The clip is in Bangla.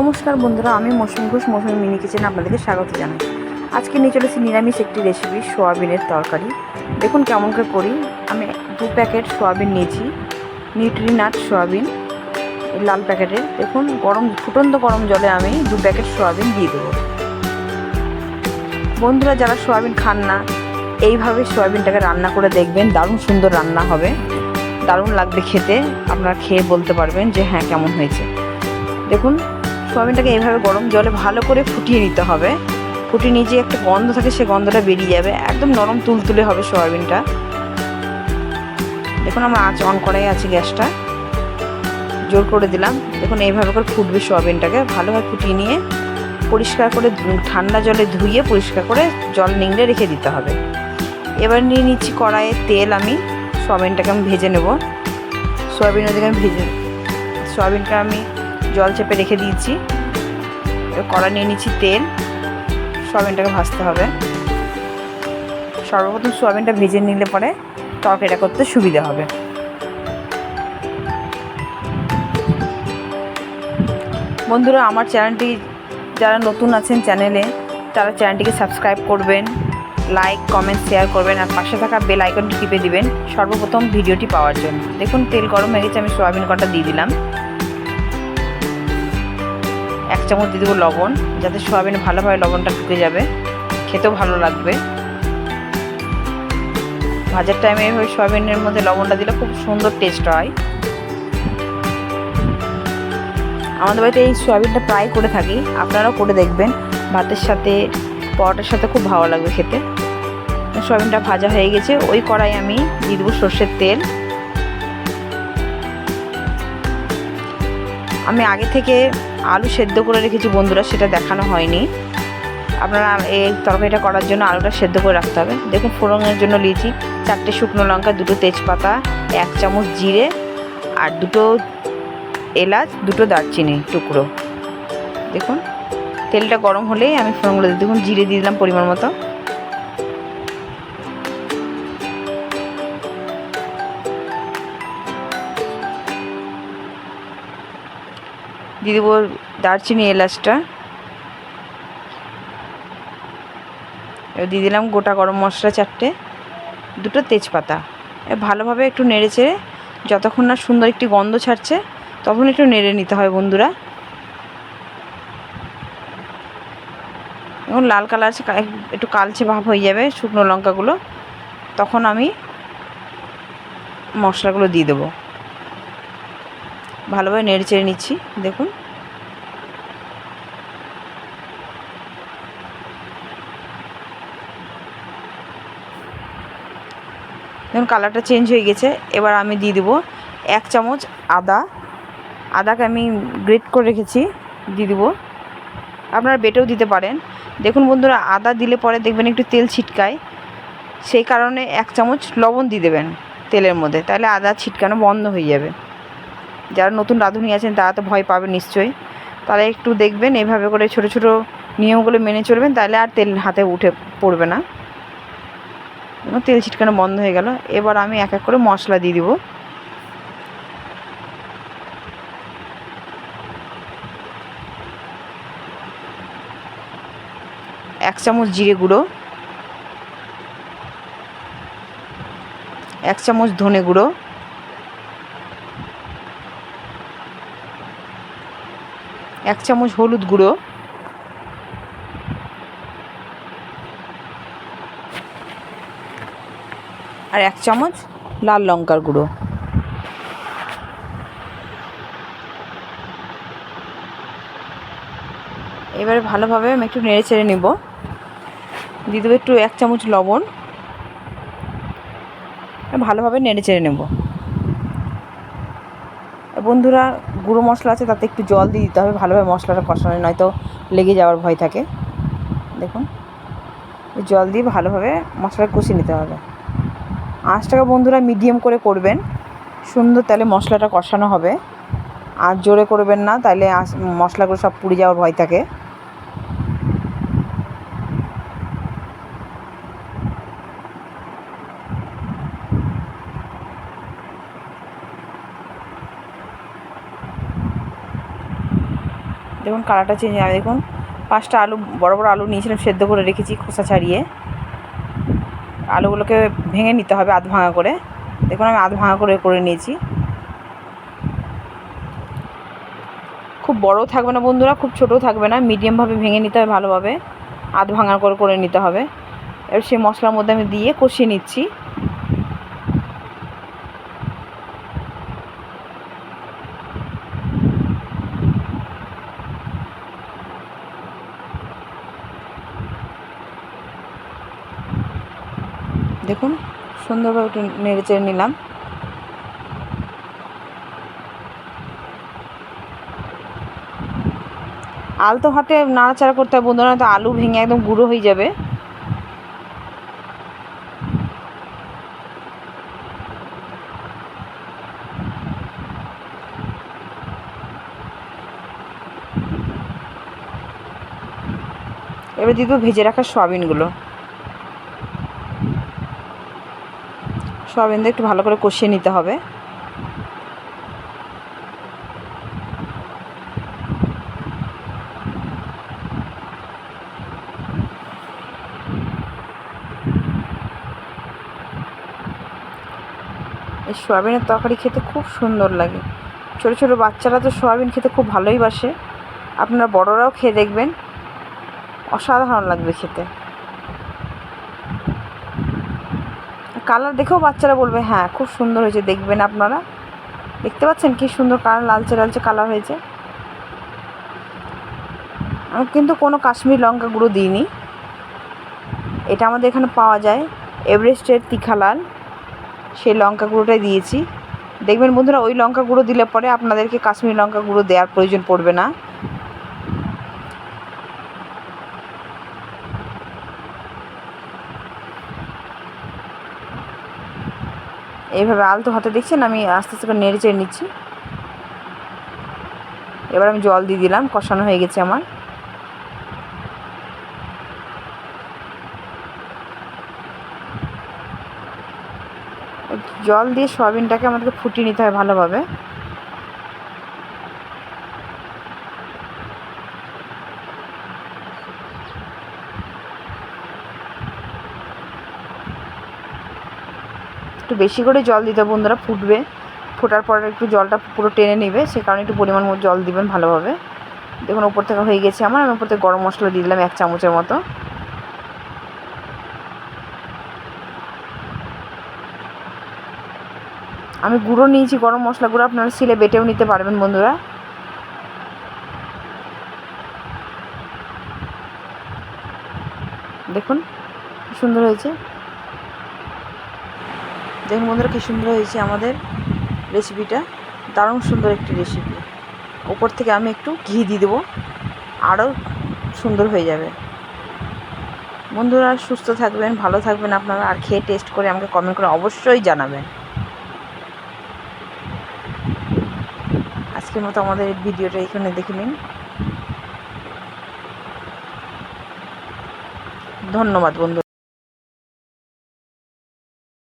নমস্কার বন্ধুরা, আমি মৌসুমি ঘোষ, মৌসুমি মিনি কিচেন আপনাদেরকে স্বাগত জানাই। আজকে নিয়ে চলেছি নিরামিষ একটি রেসিপি সোয়াবিনের তরকারি। দেখুন কেমন করে করি। আমি দু প্যাকেট সোয়াবিন নিয়েছি, নিউট্রিনাট সোয়াবিন লাল প্যাকেটের। দেখুন, গরম, ফুটন্ত গরম জলে আমি দু প্যাকেট সোয়াবিন দিয়ে দেবো। বন্ধুরা, যারা সোয়াবিন খান না, এইভাবে সোয়াবিনটাকে রান্না করে দেখবেন, দারুণ সুন্দর রান্না হবে। দারুণ লাগবে খেতে। আপনারা খেয়ে বলতে পারবেন যে হ্যাঁ কেমন হয়েছে। দেখুন সোয়াবিনটাকে এইভাবে গরম জলে ভালো করে ফুটিয়ে নিতে হবে। ফুটিয়ে নিয়ে যে একটা গন্ধ থাকে সে গন্ধটা বেরিয়ে যাবে। একদম নরম তুলতুলে হবে সোয়াবিনটা। দেখুন আমরা আঁচ অন করাই আছে গ্যাসটা। জোর করে দিলাম। দেখুন এইভাবে করে ফুটবে সোয়াবিনটাকে। ভালোভাবে ফুটিয়ে নিয়ে পরিষ্কার করে ঠান্ডা জলে ধুয়ে পরিষ্কার করে জল নিংড়ে রেখে দিতে হবে। এবার নিয়ে নিচ্ছি কড়াইয়ে তেল আমি। সোয়াবিনটাকে আমি ভেজে নেব। সোয়াবিন ওদিকে আমি ভেজে, সোয়াবিনটা আমি জল চেপে রেখে দিয়েছি। কড়া নিয়ে নিচ্ছি তেল। সোয়াবিনটাকে ভাজতে হবে। সর্বপ্রথম সোয়াবিনটা ভেজে নিলে পরে তরকারিটা করতে সুবিধা হবে। বন্ধুরা, আমার চ্যানেলটি যারা নতুন আছেন চ্যানেলে, তারা চ্যানেলটিকে সাবস্ক্রাইব করবেন, লাইক, কমেন্ট, শেয়ার করবেন, আর পাশে থাকা বেল আইকনটি টিপে দিবেন সর্বপ্রথম ভিডিওটি পাওয়ার জন্য। দেখুন, তেল গরম হয়ে গেছে, আমি সোয়াবিন কটা দিয়ে দিলাম। চামচ দিয়ে দেবো লবণ, যাতে সোয়াবিনে ভালোভাবে লবণটা ঢুকে যাবে। খেতেও ভালো লাগবে। ভাজার টাইমে এইভাবে সোয়াবিনের মধ্যে লবণটা দিলে খুব সুন্দর টেস্ট হয়। আমাদের বাড়িতে এই সোয়াবিনটা প্রায় করে থাকি, আপনারাও করে দেখবেন। ভাতের সাথে, পরোটার সাথে খুব ভালো লাগবে খেতে। সোয়াবিনটা ভাজা হয়ে গেছে, ওই কড়াই আমি দিয়ে দেবো সর্ষের তেল। আমি আগে থেকে আলু সেদ্ধ করে রেখেছি বন্ধুরা, সেটা দেখানো হয়নি। আপনারা এই তরকারিটা করার জন্য আলুটা সেদ্ধ করে রাখতে হবে। দেখুন, ফোড়নের জন্য লিচি, চারটে শুকনো লঙ্কা, দুটো তেজপাতা, এক চামচ জিরে আর দুটো এলাচ, দুটো দারচিনি টুকরো। দেখুন, তেলটা গরম হলেই আমি ফোড়নগুলো দেখুন, জিরে দিয়ে দিলাম পরিমাণ মতো। দিয়ে দেবো দারচিনি এলাচটা। দিয়ে দিলাম গোটা গরম মশলা চারটে, দুটো তেজপাতা। ভালোভাবে একটু নেড়ে চেড়ে, যতক্ষণ না সুন্দর একটি গন্ধ ছাড়ছে, তখন একটু নেড়ে নিতে হয় বন্ধুরা। এবং লাল কালার একটু কালচে ভাব হয়ে যাবে শুকনো লঙ্কাগুলো। তখন আমি মশলাগুলো দিয়ে দেবো। ভালোভাবে নেড়ে চেড়ে নিচ্ছি, দেখুন। দেখুন, কালারটা চেঞ্জ হয়ে গেছে। এবার আমি দিয়ে দেবো এক চামচ আদা। আদাকে আমি গ্রেট করে রেখেছি, দিয়ে দেবো। আপনারা বেটেও দিতে পারেন। দেখুন বন্ধুরা, আদা দিলে পরে দেখবেন একটু তেল ছিটকায়। সেই কারণে এক চামচ লবণ দিয়ে দেবেন তেলের মধ্যে, তাহলে আদা ছিটকানো বন্ধ হয়ে যাবে। যারা নতুন রাঁধুনি আছেন, তারা তো ভয় পাবে নিশ্চয়ই। তারা একটু দেখবেন, এভাবে করে ছোট ছোট নিয়মগুলো মেনে চলবেন, তাহলে আর তেল হাতে উঠে পড়বে না। তেল ছিটকানো বন্ধ হয়ে গেল। এবার আমি এক এক করে মশলা দিয়ে দিব। এক চামচ জিরে গুঁড়ো। এক চামচ ধনে গুঁড়ো। এক চামচ হলুদ গুঁড়ো। আর এক চামচ লাল লঙ্কার গুঁড়ো। এবারে ভালোভাবে আমি একটু নেড়ে চেড়ে নেব। দিয়ে দেবো একটু এক চামচ লবণ। ভালোভাবে নেড়ে চেড়ে নেব। বন্ধুরা গুঁড়ো মশলা আছে, তাতে একটু জল দিয়ে দিতে হবে, ভালোভাবে মশলাটা কষানো, নয়তো লেগে যাওয়ার ভয় থাকে। দেখুন, জল দিয়ে ভালোভাবে মশলাটা কষিয়ে নিতে হবে। আঁচটাকে বন্ধুরা মিডিয়াম করে করবেন, সুন্দর তাহলে মশলাটা কষানো হবে। আর জোরে করবেন না, তাহলে মশলাগুলো সব পুড়ে যাওয়ার ভয় থাকে। দেখুন কালারটা চেঞ্জ হবে দেখুন, পাঁচটা আলু, বড় বড় আলু নিয়েছিলাম সেদ্ধ করে রেখেছি খোসা ছাড়িয়ে। আলুগুলোকে ভেঙে নিতে হবে আধ ভাঙা করে। দেখুন, আমি আধ ভাঙা করে করে নিয়েছি। খুব বড়ও থাকবে না বন্ধুরা, খুব ছোটও থাকবে না। মিডিয়ামভাবে ভেঙে নিতে হবে ভালোভাবে। আধ ভাঙা করে করে নিতে হবে। এবার সেই মশলার মধ্যে আমি দিয়ে কষিয়ে নিচ্ছি। দেখুন, সুন্দরভাবে একটু নেড়ে চেড়ে নিলাম। আলতো হাতে নাড়াচাড়া করতে হবে বন্ধুরা তো আলু ভেঙে একদম গুঁড়ো হয়ে যাবে। এবার দিয়ে ভেজে রাখা সয়াবিনগুলো। সয়াবিন একটু ভালো করে কষিয়ে নিতে হবে। এই সয়াবিনের তরকারি খেতে খুব সুন্দর লাগে। ছোটো ছোটো বাচ্চারা তো সয়াবিন খেতে খুব ভালোই বাসে। আপনারা বড়রাও খেয়ে দেখবেন। অসাধারণ লাগবে খেতে। কালার দেখেও বাচ্চারা বলবে হ্যাঁ খুব সুন্দর হয়েছে, দেখবেন আপনারা। দেখতে পাচ্ছেন কি সুন্দর কালার, লালচে লালচে কালার হয়েছে। আমি কিন্তু কোনো কাশ্মীর লঙ্কা গুঁড়ো দিইনি। এটা আমাদের এখানে পাওয়া যায়, এভারেস্টের তিখালাল সেই লঙ্কা গুঁড়োটাই দিয়েছি। দেখবেন বন্ধুরা, ওই লঙ্কা গুঁড়ো দিলে পরে আপনাদেরকে কাশ্মীর লঙ্কা গুঁড়ো দেওয়ার প্রয়োজন পড়বে না। এইভাবে আলতো হাতে দেখছেন, আমি আস্তে আস্তে করে নেড়ে চেড়ে নিচ্ছি। এবার আমি জল দিয়ে দিলাম, কষানো হয়ে গেছে আমার। জল দিয়ে সয়াবিনটাকে আমাদেরকে ফুটিয়ে নিতে হয় ভালোভাবে। একটু বেশি করে জল দিতে বন্ধুরা, ফুটবে। ফোটার পরে একটু জলটা পুরো টেনে নেবে, সে কারণে একটু পরিমাণ মতো জল দিবেন ভালোভাবে। দেখুন, ওপর থেকে হয়ে গেছে আমার, আমি ওপর থেকে গরম মশলা দিয়ে দিলাম এক চামচের মতো। আমি গুঁড়ো নিয়েছি গরম মশলা গুঁড়ো আপনারা সিলে বেটেও নিতে পারবেন বন্ধুরা। দেখুন সুন্দর হয়েছে। দেখুন বন্ধুরা কী সুন্দর হয়েছে আমাদের রেসিপিটা দারুণ সুন্দর একটি রেসিপি ওপর থেকে আমি একটু ঘি দিয়ে দেবো। আরও সুন্দর হয়ে যাবে। বন্ধুরা সুস্থ থাকবেন, ভালো থাকবেন আপনারা। আর খেয়ে টেস্ট করে আমাকে কমেন্ট করে অবশ্যই জানাবেন। আজকের মতো আমাদের ভিডিওটা এখানে দেখে নিন। ধন্যবাদ বন্ধু।